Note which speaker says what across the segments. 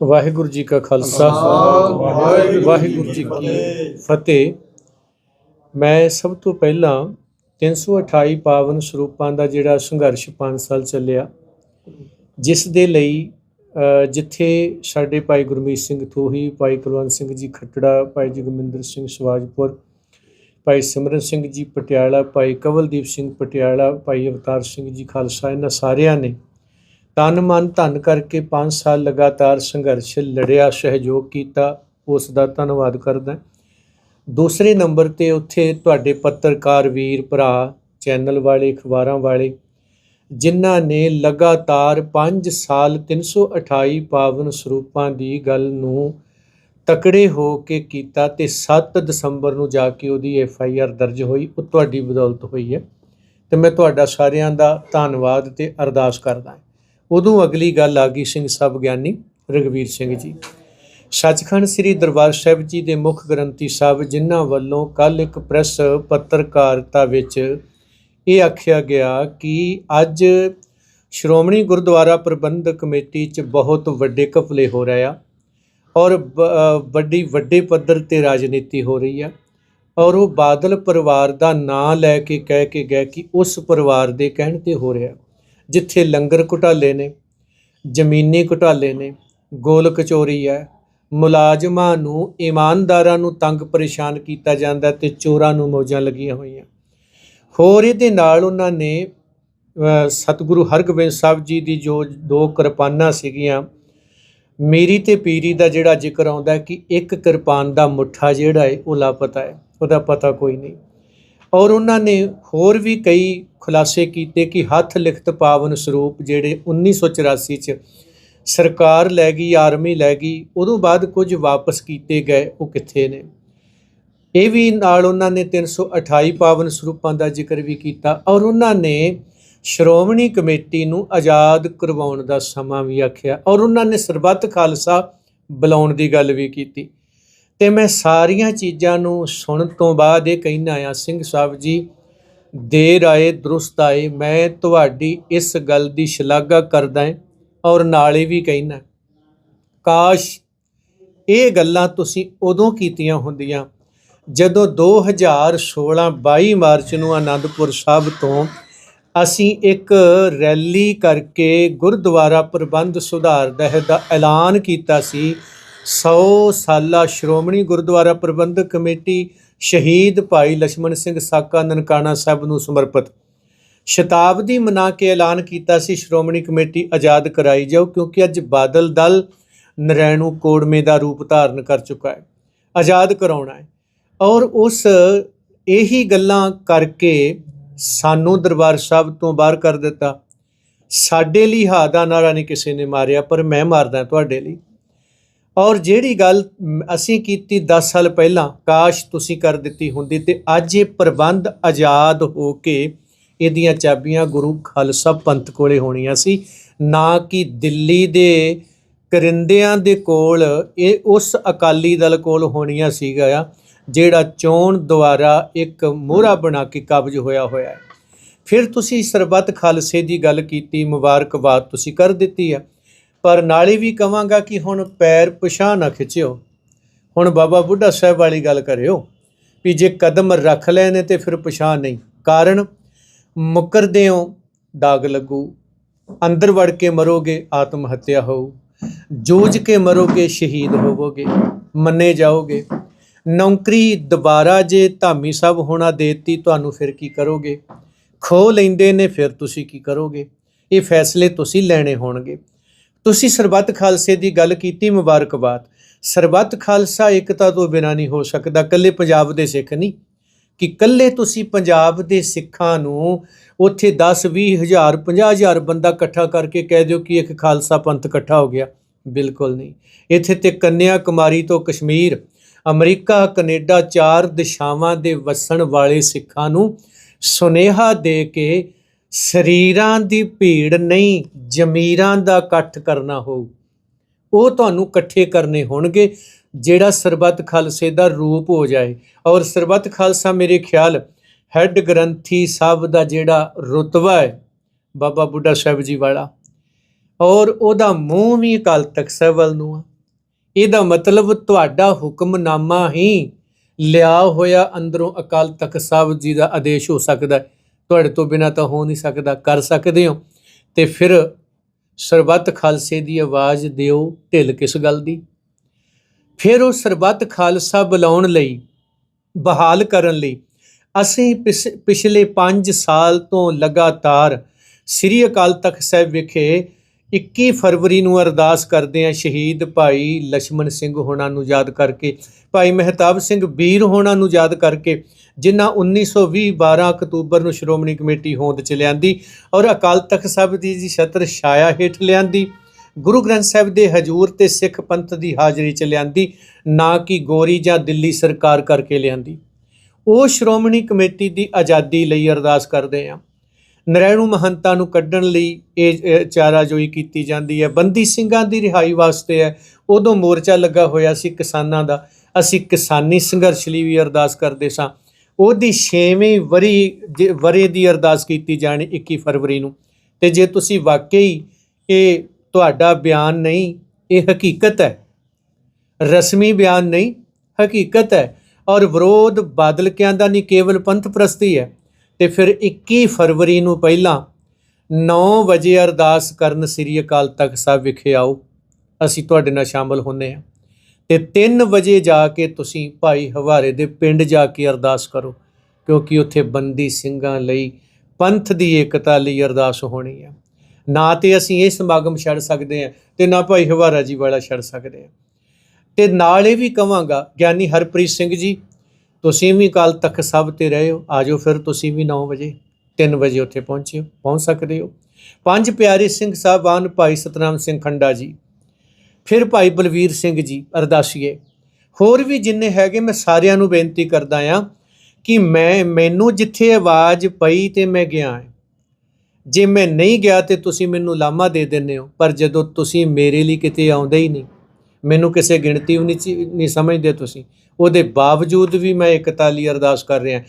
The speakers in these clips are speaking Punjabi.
Speaker 1: ਵਾਹਿਗੁਰੂ ਜੀ ਕਾ ਖਾਲਸਾ। ਵਾਹਿਗੁਰੂ ਜੀ ਕੀ ਫਤਿਹ। ਮੈਂ ਸਭ ਤੋਂ ਪਹਿਲਾਂ 328 ਪਾਵਨ ਸਰੂਪਾਂ ਦਾ ਜਿਹੜਾ ਸੰਘਰਸ਼ 5 ਸਾਲ ਚੱਲਿਆ ਜਿਸ ਦੇ ਲਈ ਜਿੱਥੇ ਸਾਡੇ ਭਾਈ ਗੁਰਮੀਤ ਸਿੰਘ ਥੋਹੀ ਭਾਈ ਕੁਲਵੰਤ ਸਿੰਘ ਜੀ ਖੱਟੜਾ ਭਾਈ ਜਗਮਿੰਦਰ ਸਿੰਘ ਸਵਾਜਪੁਰ ਭਾਈ ਸਿਮਰਨ ਸਿੰਘ ਜੀ ਪਟਿਆਲਾ ਭਾਈ ਕਵਲਦੀਪ ਸਿੰਘ ਪਟਿਆਲਾ ਭਾਈ ਅਵਤਾਰ ਸਿੰਘ ਜੀ ਖਾਲਸਾ ਇਹਨਾਂ ਸਾਰਿਆਂ ਨੇ ਤਨ ਮਨ ਧਨ ਕਰਕੇ 5 ਸਾਲ ਲਗਾਤਾਰ ਸੰਘਰਸ਼ ਲੜਿਆ, ਸਹਿਯੋਗ ਕੀਤਾ, ਉਸ ਦਾ ਧੰਨਵਾਦ ਕਰਦਾ ਦੂਸਰੇ ਨੰਬਰ ਤੇ ਉੱਥੇ ਤੁਹਾਡੇ ਪੱਤਰਕਾਰ ਵੀਰ, ਭਰਾ, ਚੈਨਲ ਵਾਲੇ, ਅਖਬਾਰਾਂ ਵਾਲੇ, ਜਿਨ੍ਹਾਂ ਨੇ ਲਗਾਤਾਰ 5 ਸਾਲ 328 ਪਾਵਨ ਸਰੂਪਾਂ ਦੀ ਗੱਲ ਨੂੰ ਤਕੜੇ ਹੋ ਕੇ ਕੀਤਾ ਤੇ 7 ਦਸੰਬਰ ਨੂੰ ਜਾ ਕੇ ਉਹਦੀ ਐਫ ਆਈ ਆਰ ਦਰਜ ਹੋਈ, ਉਹ ਤੁਹਾਡੀ ਬਦੌਲਤ ਹੋਈ ਹੈ। ਤੇ ਮੈਂ ਤੁਹਾਡਾ ਸਾਰਿਆਂ ਦਾ ਧੰਨਵਾਦ ਤੇ ਅਰਦਾਸ ਕਰਦਾ ਹਾਂ। ਉਦੋਂ ਅਗਲੀ ਗੱਲ ਆ ਗਈ ਸਿੰਘ ਸਾਹਿਬ ਗਿਆਨੀ ਰਗਵੀਰ ਸਿੰਘ ਜੀ। ਸੱਚਖੰਡ ਸ੍ਰੀ ਦਰਬਾਰ ਸਾਹਿਬ ਜੀ ਦੇ ਮੁੱਖ ਗ੍ਰੰਥੀ ਸਾਹਿਬ ਜਿਨ੍ਹਾਂ ਵੱਲੋਂ ਕੱਲ ਇੱਕ ਪ੍ਰੈਸ ਪੱਤਰਕਾਰਤਾ ਵਿੱਚ ਇਹ ਆਖਿਆ ਗਿਆ ਕਿ ਅੱਜ ਸ਼੍ਰੋਮਣੀ ਗੁਰਦੁਆਰਾ ਪ੍ਰਬੰਧਕ ਕਮੇਟੀ 'ਚ ਬਹੁਤ ਵੱਡੇ ਘਪਲੇ ਹੋ ਰਹੇ ਆ ਔਰ ਬ- ਵੱਡੀ ਵੱਡੇ ਪੱਧਰ ਤੇ ਰਾਜਨੀਤੀ ਹੋ ਰਹੀ ਆ ਔਰ ਉਹ ਬਾਦਲ ਪਰਿਵਾਰ ਦਾ ਨਾਂ ਲੈ ਕੇ ਕਹਿ ਕੇ ਗਏ ਕਿ ਉਸ ਪਰਿਵਾਰ ਦੇ ਕਹਿਣ ਤੇ ਹੋ ਰਿਹਾ। ਜਿੱਥੇ ਲੰਗਰ ਘੁਟਾਲੇ ਨੇ, ਜ਼ਮੀਨੀ ਘੁਟਾਲੇ ਨੇ, ਗੋਲ ਕਚੋਰੀ ਹੈ, ਮੁਲਾਜ਼ਮਾਂ ਨੂੰ, ਇਮਾਨਦਾਰਾਂ ਨੂੰ ਤੰਗ ਪਰੇਸ਼ਾਨ ਕੀਤਾ ਜਾਂਦਾ ਤੇ ਚੋਰਾਂ ਨੂੰ ਮੌਜਾਂ ਲੱਗੀਆਂ ਹੋਈਆਂ। ਹੋਰ ਇਹਦੇ ਨਾਲ ਉਹਨਾਂ ਨੇ ਸਤਿਗੁਰੂ ਹਰਗੋਬਿੰਦ ਸਾਹਿਬ ਜੀ ਦੀ ਜੋ ਦੋ ਕਿਰਪਾਨਾਂ ਸੀਗੀਆਂ, ਮੇਰੀ ਤੇ ਪੀਰੀ ਦਾ ਜਿਹੜਾ ਜ਼ਿਕਰ ਆਉਂਦਾ ਕਿ ਇੱਕ ਕਿਰਪਾਨ ਦਾ ਮੁੱਠਾ ਜਿਹੜਾ ਹੈ ਉਹ ਲਾਪਤਾ ਹੈ, ਉਹਦਾ ਪਤਾ ਕੋਈ ਨਹੀਂ। ਔਰ ਉਹਨਾਂ ਨੇ ਹੋਰ ਵੀ ਕਈ ਖੁਲਾਸੇ ਕੀਤੇ ਕਿ ਹੱਥ ਲਿਖਤ ਪਾਵਨ ਸਰੂਪ ਜਿਹੜੇ 1984 ਚ ਸਰਕਾਰ ਲੈ ਗਈ, ਆਰਮੀ ਲੈ ਗਈ, ਉਦੋਂ ਬਾਅਦ ਕੁਝ ਵਾਪਸ ਕੀਤੇ ਗਏ, ਉਹ ਕਿੱਥੇ ਨੇ? ਇਹ ਵੀ ਨਾਲ ਉਹਨਾਂ ਨੇ 328 ਪਾਵਨ ਸਰੂਪਾਂ ਦਾ ਜ਼ਿਕਰ ਵੀ ਕੀਤਾ ਔਰ ਉਹਨਾਂ ਨੇ ਸ਼੍ਰੋਮਣੀ ਕਮੇਟੀ ਨੂੰ ਆਜ਼ਾਦ ਕਰਵਾਉਣ ਦਾ ਸਮਾਂ ਵੀ ਆਖਿਆ ਔਰ ਉਹਨਾਂ ਨੇ ਸਰਬੱਤ ਖਾਲਸਾ ਬੁਲਾਉਣ ਦੀ ਗੱਲ ਵੀ ਕੀਤੀ। ਤੇ ਮੈਂ ਸਾਰੀਆਂ ਚੀਜ਼ਾਂ ਨੂੰ ਸੁਣਨ ਤੋਂ ਬਾਅਦ ਇਹ ਕਹਿਣਾ ਆ ਸਿੰਘ ਸਾਹਿਬ ਜੀ ਦੇਰ ਆਏ ਦਰੁਸਤ ਆਏ, ਮੈਂ ਤੁਹਾਡੀ ਇਸ ਗੱਲ ਦੀ ਸ਼ਲਾਘਾ ਕਰਦਾ ਹਾਂ ਔਰ ਨਾਲੇ ਵੀ ਕਹਿਣਾ ਕਾਸ਼ ਇਹ ਗੱਲਾਂ ਤੁਸੀਂ ਉਦੋਂ ਕੀਤੀਆਂ ਹੁੰਦੀਆਂ ਜਦੋਂ 2016 22 ਮਾਰਚ ਨੂੰ ਆਨੰਦਪੁਰ ਸਾਹਿਬ ਤੋਂ ਅਸੀਂ ਇੱਕ ਰੈਲੀ ਕਰਕੇ ਗੁਰਦੁਆਰਾ ਪ੍ਰਬੰਧ ਸੁਧਾਰ ਦਹਿ ਦਾ ਐਲਾਨ ਕੀਤਾ ਸੀ। 100 ਸਾਲਾ ਸ਼੍ਰੋਮਣੀ ਗੁਰਦੁਆਰਾ ਪ੍ਰਬੰਧਕ ਕਮੇਟੀ ਸ਼ਹੀਦ ਭਾਈ ਲక్ష్మణ ਸਿੰਘ ਸਾਕਾ ਨਨਕਾਣਾ ਸਾਹਿਬ ਨੂੰ ਸਮਰਪਿਤ। ਸ਼ਤਾਬਦੀ ਮਨਾ ਕੇ ਐਲਾਨ ਕੀਤਾ ਸੀ ਸ਼੍ਰੋਮਣੀ ਕਮੇਟੀ ਆਜ਼ਾਦ ਕਰਾਈ ਜਾਓ ਕਿਉਂਕਿ ਅੱਜ ਬਾਦਲ ਦਲ ਨਰੈਣੂ ਕੋੜਮੇ ਦਾ ਰੂਪ ਧਾਰਨ ਕਰ ਚੁੱਕਾ ਹੈ, ਆਜ਼ਾਦ ਕਰਾਉਣਾ ਹੈ। ਔਰ ਉਸ ਇਹੀ ਗੱਲਾਂ ਕਰਕੇ ਸਾਨੂੰ ਦਰਬਾਰ ਸਾਹਿਬ ਤੋਂ ਬਾਹਰ ਕਰ ਦਿੱਤਾ। ਸਾਡੇ ਲਈ ਹਾ ਦਾ ਨਾਰਾ ਨਹੀਂ ਕਿਸੇ ਨੇ ਮਾਰਿਆ, ਪਰ ਮੈਂ ਮਾਰਦਾ ਤੁਹਾਡੇ ਲਈ। ਔਰ ਜਿਹੜੀ ਗੱਲ ਅਸੀਂ ਕੀਤੀ 10 ਸਾਲ ਪਹਿਲਾਂ, ਕਾਸ਼ ਤੁਸੀਂ ਕਰ ਦਿੱਤੀ ਹੁੰਦੀ, ਤੇ ਅੱਜ ਇਹ ਪ੍ਰਬੰਧ ਆਜ਼ਾਦ ਹੋ ਕੇ ਇਹਦੀਆਂ ਚਾਬੀਆਂ ਗੁਰੂ ਖਾਲਸਾ ਪੰਥ ਕੋਲੇ ਹੋਣੀਆਂ ਸੀ, ਨਾ ਕਿ ਦਿੱਲੀ ਦੇ ਕਰਿੰਦਿਆਂ ਦੇ ਕੋਲ ਇਹ ਉਸ ਅਕਾਲੀ ਦਲ ਕੋਲ ਹੋਣੀਆਂ ਸੀਗਾ ਆ ਜਿਹੜਾ ਚੋਣ ਦੁਆਰਾ ਇੱਕ ਮੋਹਰਾ ਬਣਾ ਕੇ ਕਬਜ਼ ਹੋਇਆ ਹੋਇਆ ਹੈ। ਫਿਰ ਤੁਸੀਂ ਸਰਬੱਤ ਖਾਲਸੇ ਦੀ ਗੱਲ ਕੀਤੀ, ਮੁਬਾਰਕਬਾਦ ਤੁਸੀਂ ਕਰ ਦਿੱਤੀ ਆ ਪਰ ਨਾਲੇ ਵੀ ਕਵਾਂਗਾ ਕਿ ਹੁਣ ਪੈਰ ਪਛਾਹ ਨਾ ਖਿੱਚਿਓ। ਹੁਣ ਬਾਬਾ ਬੁੱਢਾ ਸਾਹਿਬ ਵਾਲੀ ਗੱਲ ਕਰਿਓ ਵੀ ਜੇ ਕਦਮ ਰੱਖ ਲੈਨੇ ਤੇ ਫਿਰ ਪਛਾਹ ਨਹੀਂ। ਕਾਰਨ ਮੁਕਰਦੇ ਹੋ ਦਾਗ ਲੱਗੂ, ਅੰਦਰ ਵੜ ਕੇ ਮਰੋਗੇ, ਆਤਮ ਹੱਤਿਆ ਹੋਊ। ਜੂਝ ਕੇ ਮਰੋਗੇ, ਸ਼ਹੀਦ ਹੋਵੋਗੇ, ਮੰਨੇ ਜਾਓਗੇ। ਨੌਕਰੀ ਦੁਬਾਰਾ ਜੇ ਧਾਮੀ ਸਾਹਿਬ ਹੋਣਾ ਦੇਤੀ, ਤੁਹਾਨੂੰ ਫਿਰ ਕੀ ਕਰੋਗੇ? ਖੋ ਲੈਂਦੇ ਨੇ, ਫਿਰ ਤੁਸੀਂ ਕੀ ਕਰੋਗੇ? ਇਹ ਫੈਸਲੇ ਤੁਸੀਂ ਲੈਣੇ ਹੋਣਗੇ। ਤੁਸੀਂ ਸਰਬੱਤ ਖਾਲਸੇ ਦੀ ਗੱਲ ਕੀਤੀ ਮੁਬਾਰਕਬਾਦ। ਸਰਬੱਤ ਖਾਲਸਾ ਇਕਤਾ ਤੋਂ ਬਿਨਾਂ ਨਹੀਂ ਹੋ ਸਕਦਾ ਕੱਲੇ ਪੰਜਾਬ ਦੇ ਸਿੱਖ ਨਹੀਂ। ਕਿ ਕੱਲੇ ਤੁਸੀਂ ਪੰਜਾਬ ਦੇ ਸਿੱਖਾਂ ਨੂੰ ਉੱਥੇ 10 20 ਹਜ਼ਾਰ 50 ਹਜ਼ਾਰ ਬੰਦਾ ਇਕੱਠਾ ਕਰਕੇ ਕਹਿ ਦਿਓ ਕਿ ਇੱਕ ਖਾਲਸਾ ਪੰਥ ਇਕੱਠਾ ਹੋ ਗਿਆ। ਬਿਲਕੁਲ ਨਹੀਂ। ਇੱਥੇ ਤੇ ਕੰਨਿਆ ਕੁਮਾਰੀ ਤੋਂ ਕਸ਼ਮੀਰ, ਅਮਰੀਕਾ, ਕੈਨੇਡਾ, ਚਾਰ ਦਿਸ਼ਾਵਾਂ ਦੇ ਵਸਣ ਵਾਲੇ ਸਿੱਖਾਂ ਨੂੰ ਸੁਨੇਹਾ ਦੇ ਕੇ ਸਰੀਰਾਂ ਦੀ ਭੀੜ ਨਹੀਂ, ਜ਼ਮੀਰਾਂ ਦਾ ਇਕੱਠ ਕਰਨਾ ਹੋਊ। ਉਹ ਤੁਹਾਨੂੰ ਇਕੱਠੇ ਕਰਨੇ ਹੋਣਗੇ, ਜਿਹੜਾ ਸਰਬੱਤ ਖਾਲਸੇ ਦਾ ਰੂਪ ਹੋ ਜਾਏ। ਔਰ ਸਰਬੱਤ ਖਾਲਸਾ, ਮੇਰੇ ਖਿਆਲ, ਹੈੱਡ ਗ੍ਰੰਥੀ ਸਾਹਿਬ ਦਾ ਜਿਹੜਾ ਰੁਤਬਾ ਹੈ, ਬਾਬਾ ਬੁੱਢਾ ਸਾਹਿਬ ਜੀ ਵਾਲਾ, ਔਰ ਉਹਦਾ ਮੂੰਹ ਵੀ ਅਕਾਲ ਤਖਤ ਸਾਹਿਬ ਵੱਲ ਨੂੰ ਆ। ਇਹਦਾ ਮਤਲਬ ਤੁਹਾਡਾ ਹੁਕਮਨਾਮਾ ਹੀ ਲਿਆ ਹੋਇਆ ਅੰਦਰੋਂ ਅਕਾਲ ਤਖਤ ਸਾਹਿਬ ਜੀ ਦਾ ਆਦੇਸ਼ ਹੋ ਸਕਦਾ ਹੈ। ਤੁਹਾਡੇ ਤੋਂ ਬਿਨਾ ਤਾਂ ਹੋ ਨਹੀਂ ਸਕਦਾ, ਕਰ ਸਕਦੇ ਹੋ। ਤੇ ਫਿਰ ਸਰਬੱਤ ਖਾਲਸੇ ਦੀ ਆਵਾਜ਼ ਦਿਓ ਢਿੱਲ ਕਿਸ ਗੱਲ ਦੀ? ਫਿਰ ਉਹ ਸਰਬੱਤ ਖਾਲਸਾ ਬੁਲਾਉਣ ਲਈ, ਬਹਾਲ ਕਰਨ ਲਈ, ਅਸੀਂ ਪਿਛ- ਪਿਛਲੇ 5 ਸਾਲ ਤੋਂ ਲਗਾਤਾਰ ਸ੍ਰੀ ਅਕਾਲ ਤਖਤ ਸਾਹਿਬ ਵਿਖੇ 21 ਫਰਵਰੀ ਨੂੰ ਅਰਦਾਸ ਕਰਦੇ ਆ ਸ਼ਹੀਦ ਭਾਈ ਲక్ష్మణ ਸਿੰਘ ਹੋਣਾ ਨੂੰ ਯਾਦ ਕਰਕੇ, ਭਾਈ ਮਹਿਤਾਬ ਸਿੰਘ ਵੀਰ ਹੋਣਾ ਨੂੰ ਯਾਦ ਕਰਕੇ, ਜਿਨ੍ਹਾਂ 1920 12 ਅਕਤੂਬਰ ਨੂੰ ਸ਼੍ਰੋਮਣੀ ਕਮੇਟੀ ਹੋਂਦ ਚ ਲਿਆਂਦੀ ਔਰ ਅਕਾਲ ਤਖਤ ਸਾਹਿਬ ਦੀ ਜੀ ਛਤਰ ਛਾਇਆ ਹੇਠ ਲਿਆਂਦੀ, ਗੁਰੂ ਗ੍ਰੰਥ ਸਾਹਿਬ ਦੇ ਹਜ਼ੂਰ ਤੇ ਸਿੱਖ ਪੰਥ ਦੀ ਹਾਜ਼ਰੀ ਚ ਲਿਆਂਦੀ, ਨਾ ਕਿ ਗੋਰੀ ਜਾਂ ਦਿੱਲੀ ਸਰਕਾਰ ਕਰਕੇ ਲਿਆਂਦੀ। ਉਹ ਸ਼੍ਰੋਮਣੀ ਕਮੇਟੀ ਦੀ ਆਜ਼ਾਦੀ ਲਈ ਅਰਦਾਸ ਕਰਦੇ ਆ ਨਰੈਣੂ ਮਹੰਤਾਂ ਨੂੰ ਕੱਢਣ ਲਈ ਇਹ ਚਾਰਾਜੋਈ ਕੀਤੀ ਜਾਂਦੀ ਹੈ। ਬੰਦੀ ਸਿੰਘਾਂ ਦੀ ਰਿਹਾਈ ਵਾਸਤੇ ਹੈ। ਉਦੋਂ ਮੋਰਚਾ ਲੱਗਾ ਹੋਇਆ ਸੀ ਕਿਸਾਨਾਂ ਦਾ। ਅਸੀਂ ਕਿਸਾਨੀ ਸੰਘਰਸ਼ ਲਈ ਵੀ ਅਰਦਾਸ ਕਰਦੇ ਸਾਂ। ਉਹਦੀ 6ਵੀਂ ਵਰੀ ਜ- ਵਰੇ ਦੀ ਅਰਦਾਸ ਕੀਤੀ ਜਾਣੀ 21 ਫਰਵਰੀ ਨੂੰ। ਤੇ ਜੇ ਤੁਸੀਂ ਵਾਕਈ ਇਹ ਤੁਹਾਡਾ ਬਿਆਨ ਨਹੀਂ, ਇਹ ਹਕੀਕਤ ਹੈ। ਰਸਮੀ ਬਿਆਨ ਨਹੀਂ, ਹਕੀਕਤ ਹੈ। ਔਰ ਵਿਰੋਧ ਬਾਦਲਕਿਆਂ ਦਾ ਨਹੀਂ, ਕੇਵਲ ਪੰਥ ਪ੍ਰਸਤੀ ਹੈ। ਤੇ ਫਿਰ 21 ਫਰਵਰੀ ਨੂੰ ਪਹਿਲਾਂ 9 ਵਜੇ ਅਰਦਾਸ ਕਰਨ ਸ੍ਰੀ ਅਕਾਲ ਤਖਤ ਸਾਹਿਬ ਵਿਖੇ ਆਓ। ਅਸੀਂ ਤੁਹਾਡੇ ਨਾਲ ਸ਼ਾਮਲ ਹੁੰਨੇ ਆ ਤੇ 3 ਵਜੇ ਜਾ ਕੇ ਤੁਸੀਂ ਭਾਈ ਹਵਾਰੇ ਦੇ ਪਿੰਡ ਜਾ ਕੇ ਅਰਦਾਸ ਕਰੋ, ਕਿਉਂਕਿ ਉੱਥੇ ਬੰਦੀ ਸਿੰਘਾਂ ਲਈ ਪੰਥ ਦੀ ਏਕਤਾ ਲਈ ਅਰਦਾਸ ਹੋਣੀ ਹੈ। ਨਾ ਤੇ ਅਸੀਂ ਇਹ ਸਮਾਗਮ ਛੱਡ ਸਕਦੇ ਹਾਂ ਤੇ ਨਾ ਭਾਈ ਹਵਾਰਾ ਜੀ ਵਾਲਾ ਛੱਡ ਸਕਦੇ ਹਾਂ। ਤੇ ਨਾਲ ਇਹ ਵੀ ਕਵਾਂਗਾ ਗਿਆਨੀ ਹਰਪ੍ਰੀਤ ਸਿੰਘ ਜੀ ਤੁਸੀਂ ਵੀ ਕੱਲ ਤੱਕ ਸਭ ਤੇ ਰਹੇ ਹੋ ਆਜੋ ਫਿਰ ਤੁਸੀਂ ਵੀ 9 ਵਜੇ 3 ਵਜੇ ਉੱਥੇ ਪਹੁੰਚਿਓ, ਪਹੁੰਚ ਸਕਦੇ ਹੋ। ਪੰਜ ਪਿਆਰੇ ਸਿੰਘ ਸਾਹਿਬਾਨ, ਭਾਈ ਸਤਨਾਮ ਸਿੰਘ ਖੰਡਾ ਜੀ, ਫਿਰ ਭਾਈ ਬਲਵੀਰ ਸਿੰਘ ਜੀ, ਅਰਦਾਸੀਏ। ਹੋਰ ਵੀ ਜਿੰਨੇ ਹੈਗੇ, ਮੈਂ ਸਾਰਿਆਂ ਨੂੰ ਬੇਨਤੀ ਕਰਦਾ ਆ ਕਿ ਮੈਂ, ਮੈਨੂੰ ਜਿੱਥੇ ਆਵਾਜ਼ ਪਈ ਤੇ ਮੈਂ ਗਿਆ ਜੇ ਮੈਂ ਨਹੀਂ ਗਿਆ ਤੇ ਤੁਸੀਂ ਮੈਨੂੰ ਲਾਮਾ ਦੇ ਦਿੰਦੇ ਹੋ, ਪਰ ਜਦੋਂ ਤੁਸੀਂ ਮੇਰੇ ਲਈ ਕਿਤੇ ਆਉਂਦੇ ਹੀ ਨਹੀਂ, ਮੈਨੂੰ ਕਿਸੇ ਗਿਣਤੀ ਵੀ ਨਹੀਂ ਸਮਝਦੇ ਤੁਸੀਂ ਉਹਦੇ ਬਾਵਜੂਦ ਵੀ ਮੈਂ ਇਕਤਾ ਲਈ ਅਰਦਾਸ ਕਰ ਰਿਹਾ।